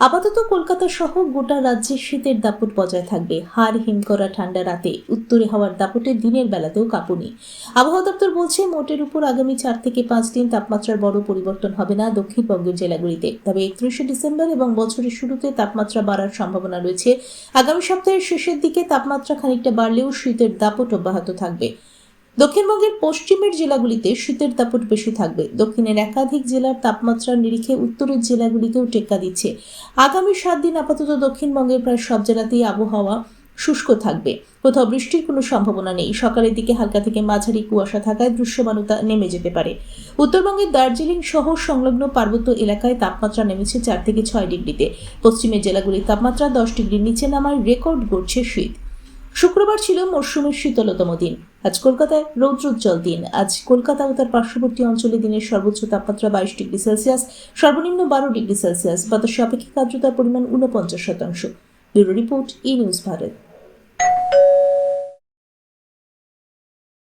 আপাতত কলকাতা সহ গোটা রাজ্যে শীতের দাপট বজায় থাকবে। হাড় হিম করা ঠান্ডা রাতে, উত্তরে হওয়ার দাপটে দিনের বেলাতেও কাঁপুনি। আবহাওয়া দপ্তর বলছে, মোটের উপর আগামী চার থেকে পাঁচ দিন তাপমাত্রার বড় পরিবর্তন হবে না দক্ষিণবঙ্গের জেলাগুলিতে। তবে একত্রিশে ডিসেম্বর এবং বছরের শুরুতে তাপমাত্রা বাড়ার সম্ভাবনা রয়েছে। আগামী সপ্তাহের শেষের দিকে তাপমাত্রা খানিকটা বাড়লেও শীতের দাপট অব্যাহত থাকবে। দক্ষিণবঙ্গের পশ্চিমের জেলাগুলিতে শীতের দাপট বেশি থাকবে। দক্ষিণের একাধিক জেলার তাপমাত্রার নিরিখে উত্তরের জেলাগুলিকেও টেক্কা দিচ্ছে। আগামী সাত দিন আপাতত দক্ষিণবঙ্গের প্রায় সব জেলাতেই আবহাওয়া শুষ্ক থাকবে। কোথাও বৃষ্টির কোনো সম্ভাবনা নেই। সকালের দিকে হালকা থেকে মাঝারি কুয়াশা থাকায় দৃশ্যমানতা নেমে যেতে পারে। উত্তরবঙ্গের দার্জিলিং সহ সংলগ্ন পার্বত্য এলাকায় তাপমাত্রা নেমেছে চার থেকে ছয় ডিগ্রিতে। পশ্চিমের জেলাগুলির তাপমাত্রা দশ ডিগ্রির নিচে নামার রেকর্ড গড়ছে শীত। শুক্রবার ছিল মরশুমের শীতলতম দিন। আজ কলকাতায় রৌদ্রোজ্জ্বল দিন। আজ কলকাতা ও তার পার্শ্ববর্তী অঞ্চলে দিনের সর্বোচ্চ তাপমাত্রা বাইশ ডিগ্রি সেলসিয়াস, সর্বনিম্ন বারো ডিগ্রি সেলসিয়াস। বাতাসে আপেক্ষিক আর্দ্রতার পরিমাণ ঊনপঞ্চাশ শতাংশ। Bureau report E news Bharat.